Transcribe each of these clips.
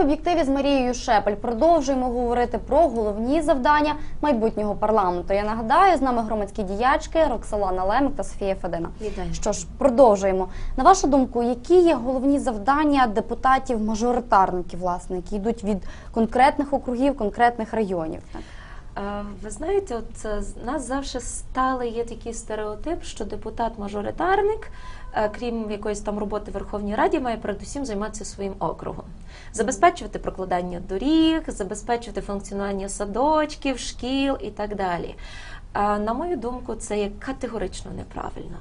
об'єктиві з Марією Шепель продовжуємо говорити про головні завдання майбутнього парламенту. Я нагадаю, з нами громадські діячки Роксолана Лемик та Софія Федина. Вітаю. Що ж, продовжуємо. На вашу думку, які є головні завдання депутатів-мажоритарників, власне, які йдуть від конкретних округів, конкретних районів? Так? Ви знаєте, от е, нас завжди стали є такий стереотип, що депутат-мажоритарник, е, крім якоїсь там роботи в Верховній Раді, має передусім займатися своїм округом, забезпечувати прокладання доріг, забезпечувати функціонування садочків, шкіл і так далі. На мою думку, це є категорично неправильно.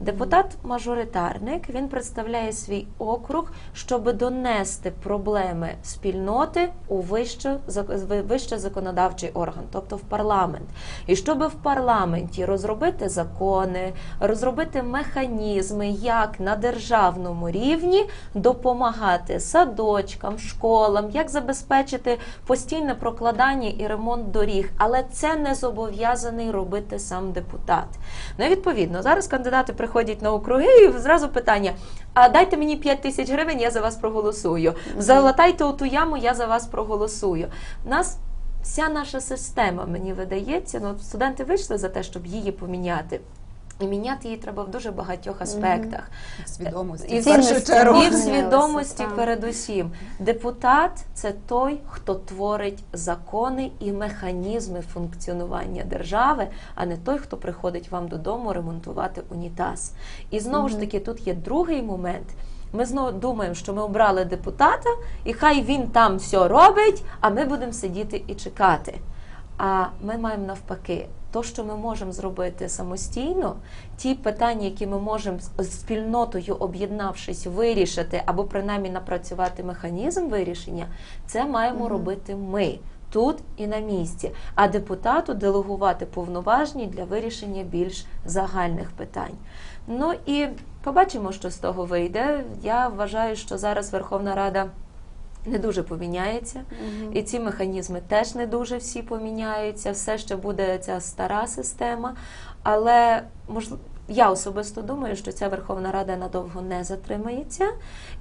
Депутат-мажоритарник він представляє свій округ, щоб донести проблеми спільноти у вище законодавчий орган, тобто в парламент. І щоб в парламенті розробити закони, розробити механізми, як на державному рівні допомагати садочкам, школам, як забезпечити постійне прокладання і ремонт доріг. Але це не зобов'язаний робити сам депутат. Ну і відповідно, зараз кандидати приходять на округи і зразу питання: а дайте мені 5 тисяч гривень, я за вас проголосую. Залатайте оту яму, я за вас проголосую. Нас вся наша система, мені видається, ну студенти вийшли за те, щоб її поміняти. І міняти її треба в дуже багатьох аспектах. свідомості. І в в першу чергу. і в свідомості передусім. Депутат це той, хто творить закони і механізми функціонування держави, а не той, хто приходить вам додому ремонтувати унітаз. І знову ж таки, тут є другий момент. Ми знову думаємо, що ми обрали депутата, і хай він там все робить, а ми будемо сидіти і чекати. А ми маємо навпаки, то, що ми можемо зробити самостійно, ті питання, які ми можемо з- спільнотою об'єднавшись, вирішити або принаймні напрацювати механізм вирішення, це маємо робити ми. Тут і на місці, а депутату делегувати повноважні для вирішення більш загальних питань. Ну і побачимо, що з того вийде. Я вважаю, що зараз Верховна Рада не дуже поміняється, і ці механізми теж не дуже всі поміняються. Все ще буде ця стара система. Але можливо, я особисто думаю, що ця Верховна Рада надовго не затримається.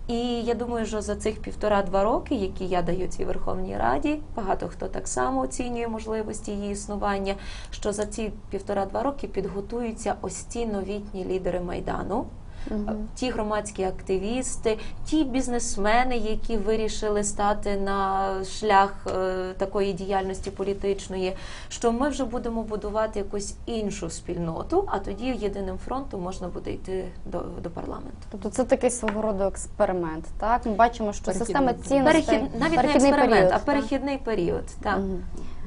І я думаю, що за цих півтора-два роки, які я даю цій Верховній Раді, багато хто так само оцінює можливості її існування. Що за ці півтора-два роки підготуються ось ці новітні лідери майдану. Ті громадські активісти, ті бізнесмени, які вирішили стати на шлях е, такої діяльності політичної, що ми вже будемо будувати якусь іншу спільноту, а тоді єдиним фронтом можна буде йти до, до парламенту. Тобто це такий свого роду експеримент. Так, ми бачимо, що Перехідний система цінностей Перехід, навіть не експеримент, період, а так? перехідний період. Так. Мгм.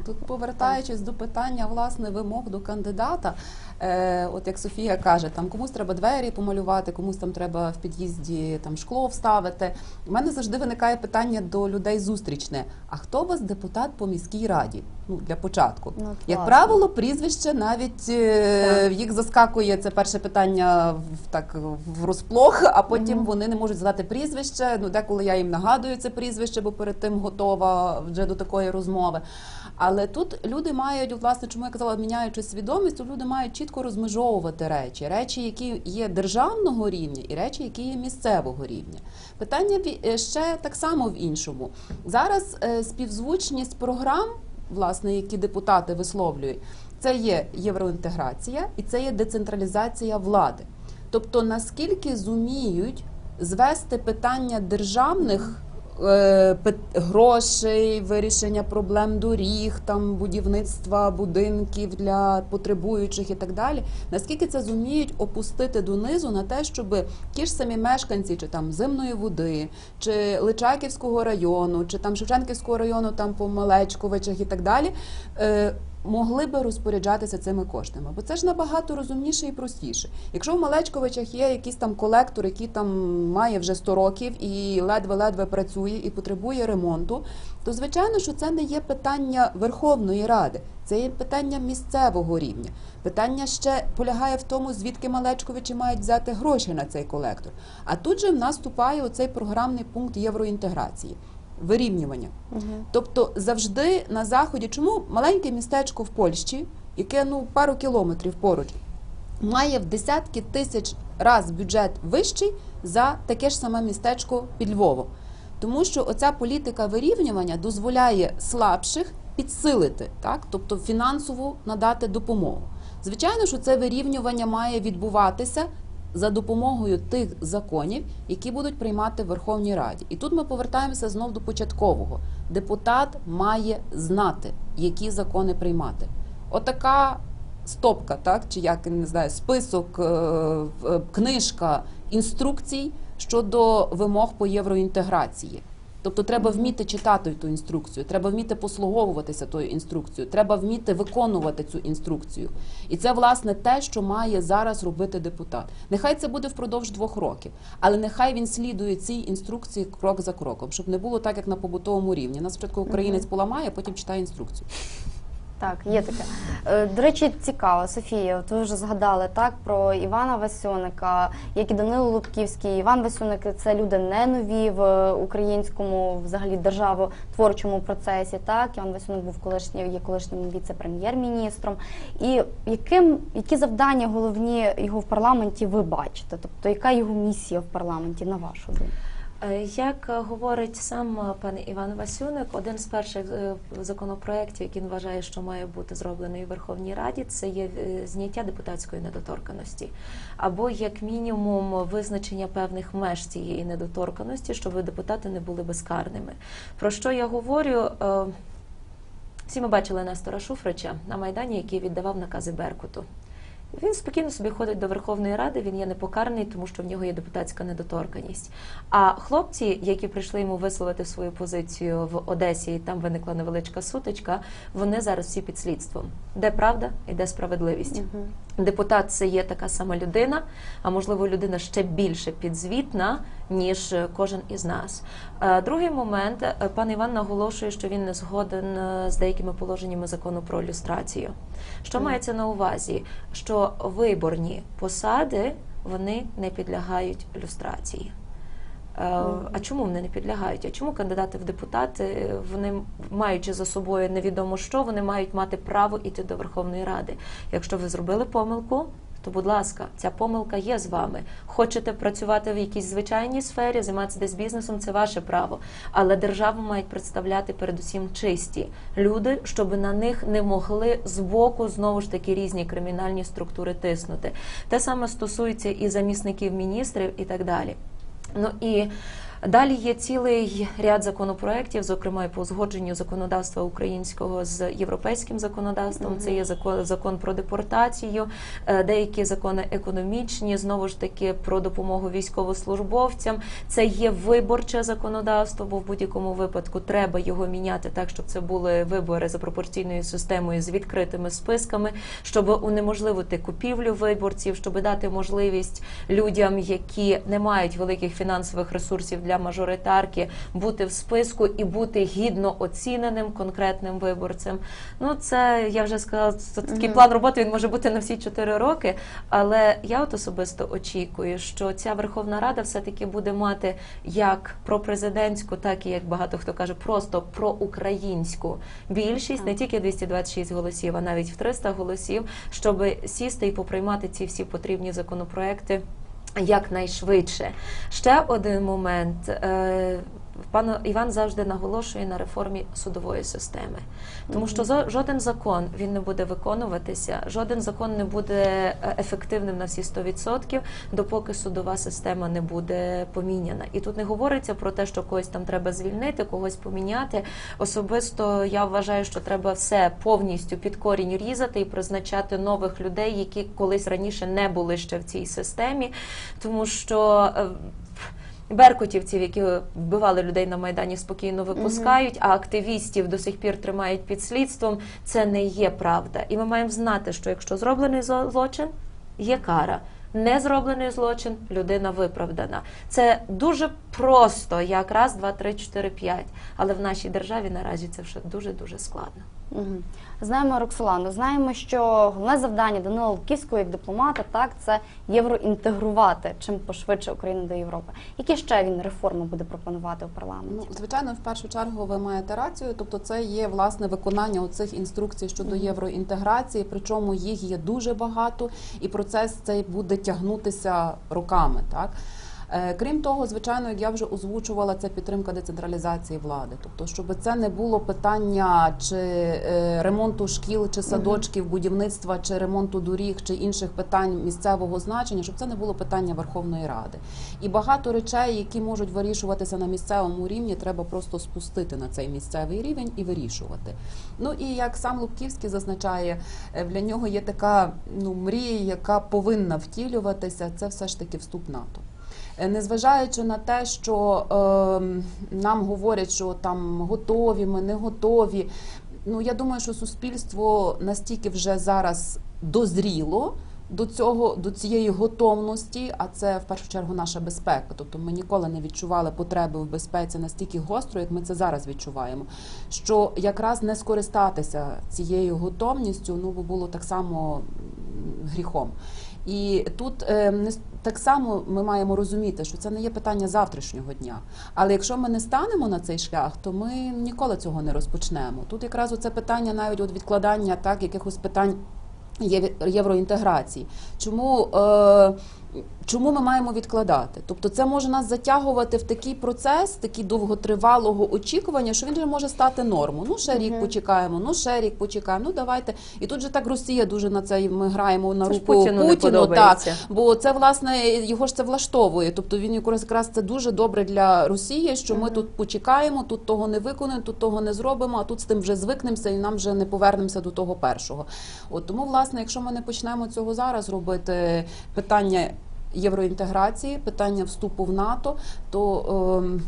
Тут повертаючись до питання власне вимог до кандидата, е, от як Софія каже, там комусь треба двері помалювати, комусь там треба в під'їзді там шкло вставити. У мене завжди виникає питання до людей зустрічне: а хто у вас депутат по міській раді? Ну для початку, Ну, як правило, прізвище навіть е, їх заскакує це перше питання в так в розплох, а потім Мгм. вони не можуть задати прізвище. Ну деколи я їм нагадую це прізвище, бо перед тим готова вже до такої розмови. Але тут люди мають, власне, чому я казала, міняючи свідомість, то люди мають чітко розмежовувати речі, речі, які є державного рівня, і речі, які є місцевого рівня. Питання е, ще так само в іншому. Зараз е, співзвучність програм, власне, які депутати висловлюють, це є євроінтеграція і це є децентралізація влади. Тобто, наскільки зуміють звести питання державних грошей, вирішення проблем доріг, там будівництва будинків для потребуючих і так далі. Наскільки це зуміють опустити донизу на те, щоб ті ж самі мешканці, чи там зимної води, чи Личаківського району, чи там Шевченківського району, там по Малечковичах і так далі. Могли би розпоряджатися цими коштами, бо це ж набагато розумніше і простіше. Якщо в Малечковичах є якийсь там колектор, який там має вже 100 років і ледве-ледве працює і потребує ремонту, то звичайно, що це не є питання Верховної Ради, це є питання місцевого рівня. Питання ще полягає в тому, звідки Малечковичі мають взяти гроші на цей колектор. А тут же в нас вступає оцей програмний пункт євроінтеграції. Вирівнювання. Тобто завжди на заході, чому маленьке містечко в Польщі, яке ну пару кілометрів поруч, має в десятки тисяч раз бюджет вищий за таке ж саме містечко під Львовом. Тому що оця політика вирівнювання дозволяє слабших підсилити, так тобто фінансово надати допомогу. Звичайно, що це вирівнювання має відбуватися за допомогою тих законів, які будуть приймати в Верховній Раді. І тут ми повертаємося знов до початкового. Депутат має знати, які закони приймати. Отака стопка, так чи як не знаю, список, е, е, книжка інструкцій щодо вимог по євроінтеграції. Тобто треба вміти читати ту інструкцію, треба вміти послуговуватися тою інструкцією, треба вміти виконувати цю інструкцію. І це власне те, що має зараз робити депутат. Нехай це буде впродовж двох років, але нехай він слідує цій інструкції крок за кроком, щоб не було так, як на побутовому рівні. Нас спочатку українець поламає, потім читає інструкцію. Так, є таке. Е, До речі, цікаво, Софія, ви вже згадали так про Івана Васюника, як і Данило Лубківський. Іван Васюник це люди не нові в українському взагалі державотворчому процесі. Так, Іван Васюник був колишній, є колишнім віце-прем'єр-міністром. І яким які завдання головні його в парламенті ви бачите? Тобто, яка його місія в парламенті, на вашу думку? Е, Як говорить сам е, пан Іван Васюник, один з перших е, законопроєктів, який вважає, що має бути зроблений у Верховній Раді, це є зняття депутатської недоторканості, або як мінімум визначення певних меж цієї недоторканості, щоб депутати не були безкарними. Про що я говорю? Всі ми бачили Нестора Шуфрича на майдані, який віддавав накази Беркуту. Він спокійно собі ходить до Верховної Ради, він є непокараний, тому що в нього є депутатська недоторканість. А хлопці, які прийшли йому висловити свою позицію в Одесі, і там виникла невеличка сутичка, вони зараз всі під слідством. Де правда і де справедливість? Депутат це є така сама людина, а можливо, людина ще більше підзвітна, ніж е, кожен із нас. Е, Другий момент, е, пан Іван наголошує, що він не згоден з деякими положеннями закону про люстрацію. Що mm. мається на увазі? Що виборні посади вони не підлягають люстрації. Е. А чому вони не підлягають? А чому кандидати в депутати, вони маючи за собою невідомо що, вони мають мати право йти до Верховної Ради? Якщо ви зробили помилку, то будь ласка, ця помилка є з вами. Хочете працювати в якійсь звичайній сфері, займатися десь бізнесом, це ваше право. Але державу мають представляти передусім чисті люди, щоб на них не могли збоку знову ж таки різні кримінальні структури тиснути. Те саме стосується і замісників міністрів, і так далі. Ну і далі є цілий ряд законопроєктів, зокрема і по узгодженню законодавства українського з європейським законодавством. Це є закон, закон про депортацію, е, деякі закони економічні, знову ж таки про допомогу військовослужбовцям. Це є виборче законодавство, бо в будь-якому випадку треба його міняти так, щоб це були вибори за пропорційною системою з відкритими списками, щоб унеможливити купівлю виборців, щоб дати можливість людям, які не мають великих фінансових ресурсів для мажоритарки, бути в списку і бути гідно оціненим конкретним виборцем. Ну це я вже сказала, це такий Мгм. план роботи. Він може бути на всі чотири роки. Але я от особисто очікую, що ця Верховна Рада все-таки буде мати як пропрезидентську, так і як багато хто каже, просто проукраїнську більшість, не тільки 226 голосів, а навіть в 300 голосів, щоб сісти і поприймати ці всі потрібні законопроекти. Якнайшвидше. Ще один момент. Е, Пан Іван завжди наголошує на реформі судової системи, тому що жоден закон він не буде виконуватися, жоден закон не буде е, ефективним на всі 100%, допоки судова система не буде поміняна. І тут не говориться про те, що когось там треба звільнити, когось поміняти. Особисто я вважаю, що треба все повністю під корінь різати і призначати нових людей, які колись раніше не були ще в цій системі, тому що. Беркутівців, які вбивали людей на майдані, спокійно випускають, а активістів до сих пір тримають під слідством. Це не є правда. І ми маємо знати, що якщо зроблений злочин, є кара. Не зроблений злочин, людина виправдана. Це дуже просто, як раз, два, три, чотири, п'ять. Але в нашій державі наразі це вже дуже дуже складно. Мгм. Знаємо Роксолану. Знаємо, що головне завдання Данила Луківського як дипломата так це євроінтегрувати чим пошвидше Україну до Європи. Які ще він реформи буде пропонувати у Ну, звичайно, в першу чергу ви маєте рацію. Тобто, це є власне виконання оцих інструкцій щодо євроінтеграції. Причому їх є дуже багато, і процес цей буде тягнутися роками. Так Крім того, звичайно, як я вже озвучувала, це підтримка децентралізації влади. Тобто, щоб це не було питання чи е, ремонту шкіл, чи садочків, будівництва, чи ремонту доріг, чи інших питань місцевого значення, щоб це не було питання Верховної Ради. І багато речей, які можуть вирішуватися на місцевому рівні, треба просто спустити на цей місцевий рівень і вирішувати. Ну і як сам Лубківський зазначає, е, для нього є така ну мрія, яка повинна втілюватися. Це все ж таки вступ НАТО. Е, Незважаючи на те, що е, нам говорять, що там готові, ми не готові. Ну я думаю, що суспільство настільки вже зараз дозріло до цього, до цієї готовності, а це в першу чергу наша безпека. Тобто ми ніколи не відчували потреби в безпеці настільки гостро, як ми це зараз відчуваємо. Що якраз не скористатися цією готовністю, ну бо було так само гріхом. І тут е, так само ми маємо розуміти, що це не є питання завтрашнього дня. Але якщо ми не станемо на цей шлях, то ми ніколи цього не розпочнемо. Тут якраз це питання навіть от відкладання так якихось питань євроінтеграції. Чому, е, чому ми маємо відкладати? Тобто, це може нас затягувати в такий процес, такий довготривалого очікування, що він вже може стати нормою. Ну ще рік почекаємо, ну ще рік почекаємо. Ну давайте. І тут же так Росія дуже на це ми граємо на Це руку Путіну не так, бо це власне його ж це влаштовує. Тобто він якраз якраз це дуже добре для Росії, що ми тут почекаємо, тут того не виконуємо, тут того не зробимо, а тут з тим вже звикнемося і нам вже не повернемося до того першого. От тому, власне, якщо ми не почнемо цього зараз робити питання євроінтеграції, питання вступу в НАТО, то ем,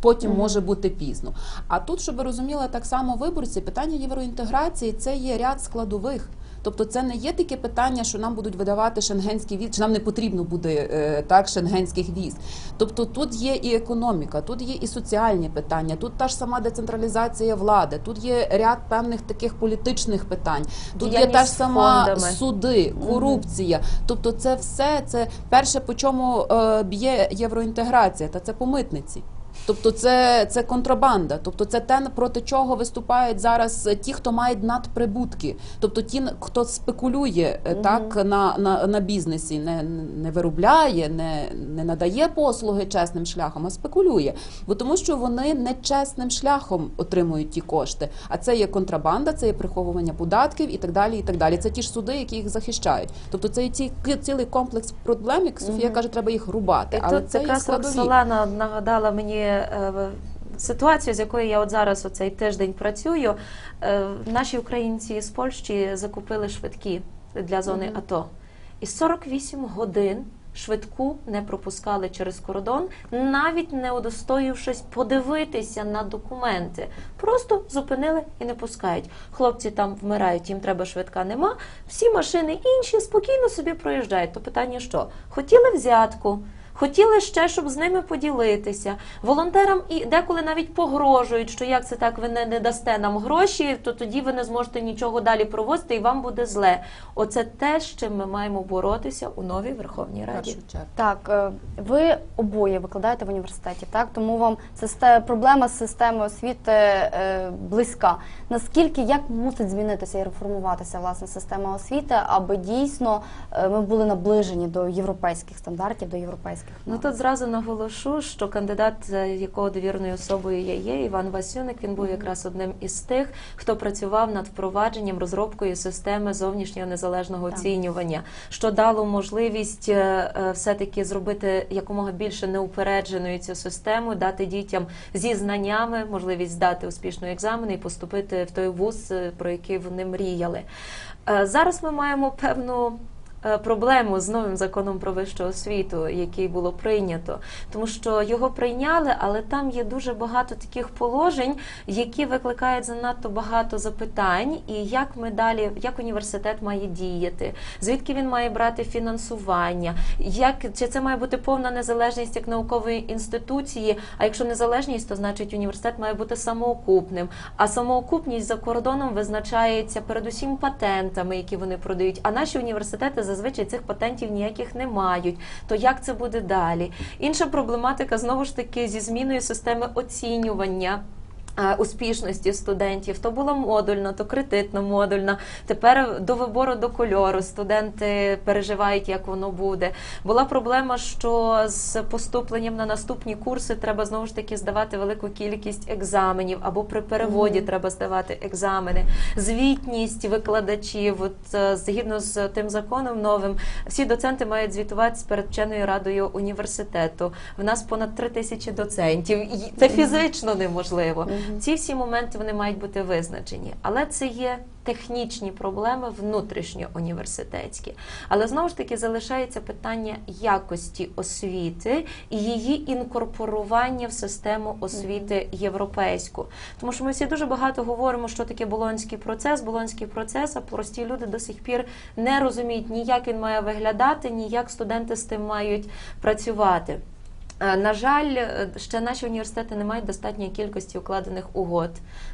Потім -hmm. може бути пізно. А тут, щоб ви розуміли, так само виборці, питання євроінтеграції це є ряд складових. Тобто це не є таке питання, що нам будуть видавати шенгенський віз, чи нам не потрібно буде е, так шенгенських віз. Тобто тут є і економіка, тут є і соціальні питання, тут та ж сама децентралізація влади, тут є ряд певних таких політичних питань, тут є та ж сама фондами. суди, корупція. Тобто, це все це перше, по чому е, б'є євроінтеграція, та це по митниці. Тобто це, це контрабанда, тобто це те, проти чого виступають зараз ті, хто мають надприбутки, тобто ті, хто спекулює е, Мгм. так на, на, на бізнесі, не, не виробляє, не, не надає послуги чесним шляхом, а спекулює. Бо тому, що вони нечесним шляхом отримують ті кошти. А це є контрабанда, це є приховування податків і так далі. І так далі. Це ті ж суди, які їх захищають. Тобто це є ці, цілий комплекс проблем, як Софія Мгм. каже, треба їх рубати. І Але тут це якраз. Роксолана нагадала мені е, ситуацію, з якою я от зараз оцей тиждень працюю. Е, Наші українці з Польщі закупили швидкі для зони Мгм. АТО. І 48 годин швидку не пропускали через кордон, навіть не удостоївшись подивитися на документи. Просто зупинили і не пускають. Хлопці там вмирають, їм треба швидка нема. Всі машини інші спокійно собі проїжджають. То питання що? Хотіли взятку? Хотіли ще, щоб з ними поділитися. Волонтерам і деколи навіть погрожують, що як це так ви не, не дасте нам гроші, то тоді ви не зможете нічого далі провозити і вам буде зле. Оце те, з чим ми маємо боротися у новій Верховній Раді. Так, е, ви обоє викладаєте в університеті, так тому вам систе- проблема з системою освіти е, близька. Наскільки як мусить змінитися і реформуватися власне система освіти, аби дійсно е, ми були наближені до європейських стандартів, до європейських Ну тут зразу наголошу, що кандидат, е, якого довірною особою я є, Іван Васюник, він був якраз одним із тих, хто працював над впровадженням розробкою системи зовнішнього незалежного оцінювання, що дало можливість е, е, все-таки зробити якомога більше неупередженою цю систему, дати дітям зі знаннями можливість здати успішно екзамени і поступити в той вуз, про який вони мріяли. Зараз ми маємо певну проблему з новим законом про вищу освіту, який було прийнято, тому що його прийняли, але там є дуже багато таких положень, які викликають занадто багато запитань, і як ми далі, як університет має діяти, звідки він має брати фінансування, як чи це має бути повна незалежність як наукової інституції. А якщо незалежність, то значить університет має бути самоокупним. А самоокупність за кордоном визначається передусім патентами, які вони продають. А наші університети зазвичай цих патентів ніяких не мають. То як це буде далі? Інша проблематика знову ж таки зі зміною системи оцінювання. Е, Успішності студентів то була модульна, то критично модульна. Тепер до вибору до кольору студенти переживають, як воно буде. Була проблема, що з поступленням на наступні курси треба знову ж таки здавати велику кількість екзаменів, або при переводі треба здавати екзамени. Звітність викладачів, от е, згідно з тим законом новим, всі доценти мають звітуватися перед вченою радою університету. В нас понад три тисячі доцентів. Це фізично неможливо. Ці всі моменти вони мають бути визначені, але це є технічні проблеми внутрішньоуніверситетські. Але знову ж таки залишається питання якості освіти і її інкорпорування в систему освіти європейську. Тому що ми всі дуже багато говоримо, що таке болонський процес, болонський процес, а прості люди до сих пір не розуміють ні як він має виглядати, ні як студенти з тим мають працювати. Е, На жаль, е, ще наші університети не мають достатньої кількості укладених угод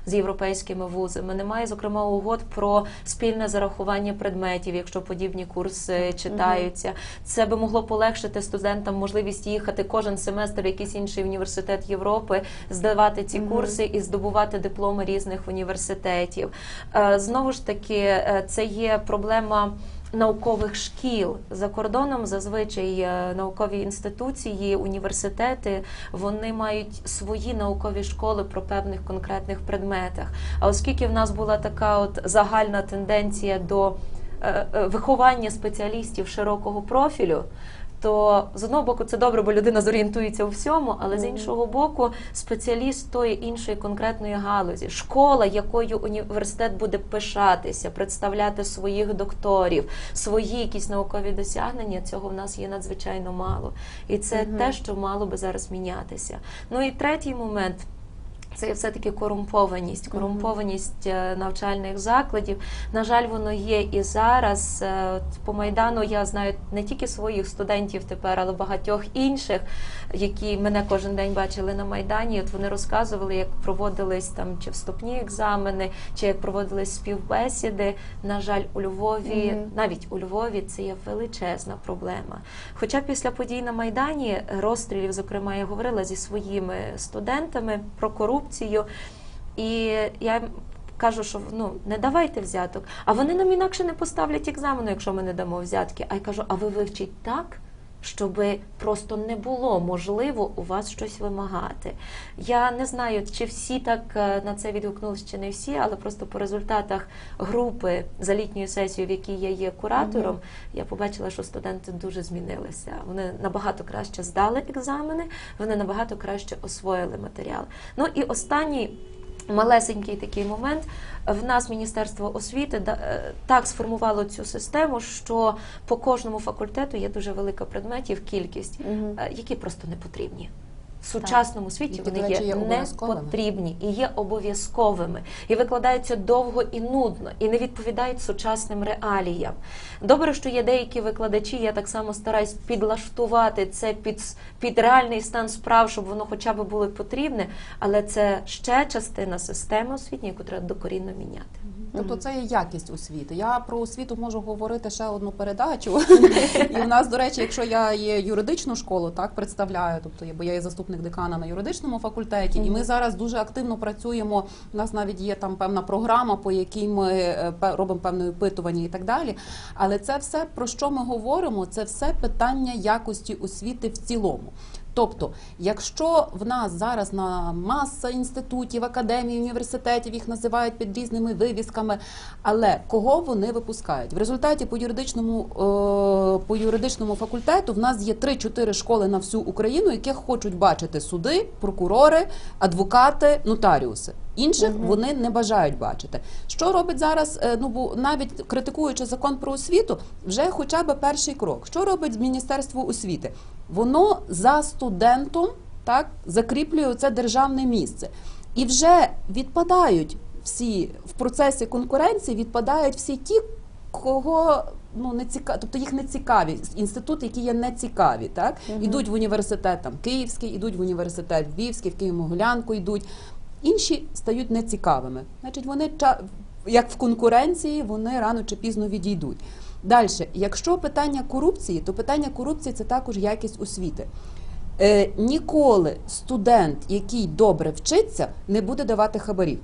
з європейськими вузами. Немає, зокрема, угод про спільне зарахування предметів, якщо подібні курси читаються. Це би могло полегшити студентам можливість їхати кожен семестр в якийсь інший університет Європи, здавати ці курси і здобувати дипломи різних університетів. Е, Знову ж таки, це є проблема наукових шкіл за кордоном зазвичай е, наукові інституції, університети вони мають свої наукові школи про певних конкретних предметах. А оскільки в нас була така от загальна тенденція до е, е, виховання спеціалістів широкого профілю. То з одного боку це добре, бо людина зорієнтується у всьому, але з іншого боку, спеціаліст тої іншої конкретної галузі, школа, якою університет буде пишатися, представляти своїх докторів, свої якісь наукові досягнення, цього в нас є надзвичайно мало. І це те, що мало би зараз мінятися. Ну і третій момент. Це все-таки корумпованість, корумпованість е, навчальних закладів. На жаль, воно є і зараз. Е, По майдану я знаю не тільки своїх студентів тепер, але багатьох інших, які мене кожен день бачили на майдані. От вони розказували, як проводились там чи вступні екзамени, чи як проводились співбесіди. На жаль, у Львові, Мгм. навіть у Львові, це є величезна проблема. Хоча після подій на майдані розстрілів, зокрема, я говорила зі своїми студентами про корупцію, і я кажу, що ну не давайте взяток. А вони нам інакше не поставлять екзамену, якщо ми не дамо взятки. А я кажу, а ви вивчіть так. Щоб просто не було можливо у вас щось вимагати. Я не знаю, чи всі так е, на це відгукнулись, чи не всі, але просто по результатах групи за літньою сесією, в якій я є куратором, я побачила, що студенти дуже змінилися. Вони набагато краще здали екзамени, вони набагато краще освоїли матеріал. Ну і останній. Малесенький такий момент. В нас Міністерство освіти е, так сформувало цю систему, що по кожному факультету є дуже велика предметів, кількість, е, які просто не потрібні. В сучасному світі Які, вони речі, є є не потрібні і є обов'язковими, і викладаються довго і нудно, і не відповідають сучасним реаліям. Добре, що є деякі викладачі, я так само стараюсь підлаштувати це під, під реальний стан справ, щоб воно хоча б було потрібне, але це ще частина системи освітньої, яку треба докорінно міняти. Тобто це є якість освіти. Я про освіту можу говорити ще одну передачу. І в нас, до речі, якщо я є юридичну школу, так представляю, тобто я- бо я є заступник декана на юридичному факультеті, і ми зараз дуже активно працюємо. У нас навіть є там певна програма, по якій ми е, робимо певне опитування і так далі. Але це все про що ми говоримо? Це все питання якості освіти в цілому. Тобто, якщо в нас зараз на маса інститутів, академій, університетів їх називають під різними вивісками, але кого вони випускають? В результаті по юридичному е, по юридичному факультету в нас є 3-4 школи на всю Україну, яких хочуть бачити суди, прокурори, адвокати, нотаріуси. Інших вони не бажають бачити. Що робить зараз? е, Ну бо навіть критикуючи закон про освіту, вже хоча б перший крок. Що робить Міністерство освіти? Воно за студентом так закріплює це державне місце, і вже відпадають всі в процесі конкуренції, відпадають всі ті, кого ну не цікаві, тобто їх не цікаві інститути, які є не цікаві, так ідуть в університет там Київський, ідуть в університет Львівський, в Києво-Могилянку йдуть. Інші стають нецікавими. Значить, вони як в конкуренції, вони рано чи пізно відійдуть. Далі, якщо питання корупції, то питання корупції це також якість освіти. Е, ніколи студент, який добре вчиться, не буде давати хабарів.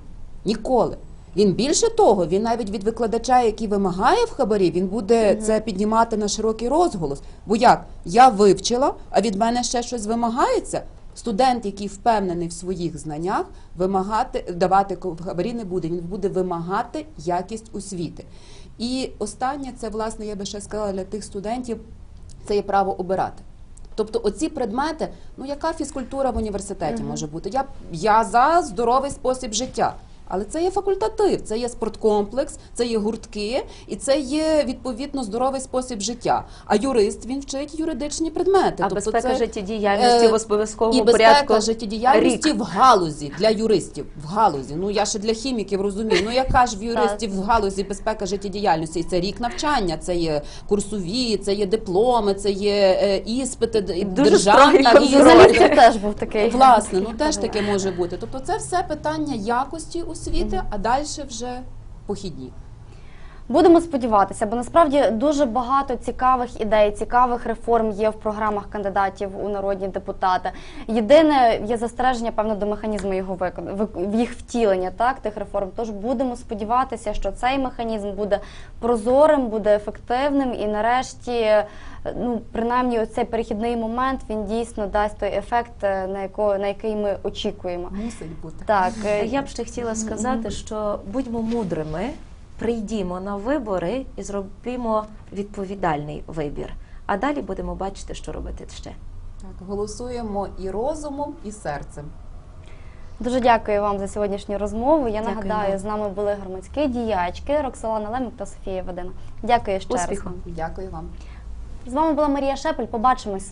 Ніколи. Він більше того, він навіть від викладача, який вимагає в хабарі, він буде це піднімати на широкий розголос. Бо як? Я вивчила, а від мене ще щось вимагається. Студент, який впевнений в своїх знаннях, вимагати давати хабарі не буде. Він буде вимагати якість освіти. І останнє, це власне я би ще сказала для тих студентів, це є право обирати. Тобто оці предмети, ну яка фізкультура в університеті може бути? Я, я за здоровий спосіб життя. Але це є факультатив, це є спорткомплекс, це є гуртки, і це є відповідно здоровий спосіб життя. А юрист він вчить юридичні предмети. А тобто безпека це, життєдіяльності е, в обов'язковому порядку? і безпека життєдіяльності рік. в галузі для юристів. В галузі. Ну я ще для хіміків розумію. Ну яка ж в юристів в галузі безпека життєдіяльності? І Це рік навчання, це є курсові, це є дипломи, це є е, іспити, дуже державні іспити. теж був такий. Власне, ну теж таке може бути. Тобто це все питання якості освіти, а далі вже похідні. Будемо сподіватися, бо насправді дуже багато цікавих ідей, цікавих реформ є в програмах кандидатів у народні депутати. Єдине є застереження, певно, до механізму його викон... вик- їх втілення, так тих реформ. Тож будемо сподіватися, що цей механізм буде прозорим, буде ефективним і нарешті. Ну, принаймні, оцей перехідний момент він дійсно дасть той ефект, е, на якого на який ми очікуємо. Мусить бути. Так, е, Я б ще хотіла сказати, що будьмо мудрими, прийдімо на вибори і зробімо відповідальний вибір. А далі будемо бачити, що робити ще. Так, голосуємо і розумом, і серцем. Дуже дякую вам за сьогоднішню розмову. Я Дякую нагадаю, вам. з нами були громадські діячки Роксолана Лемик та Софія Вадина. Дякую ще раз. Успіху. вам. Дякую вам. З вами була Марія Шепель. Побачимось.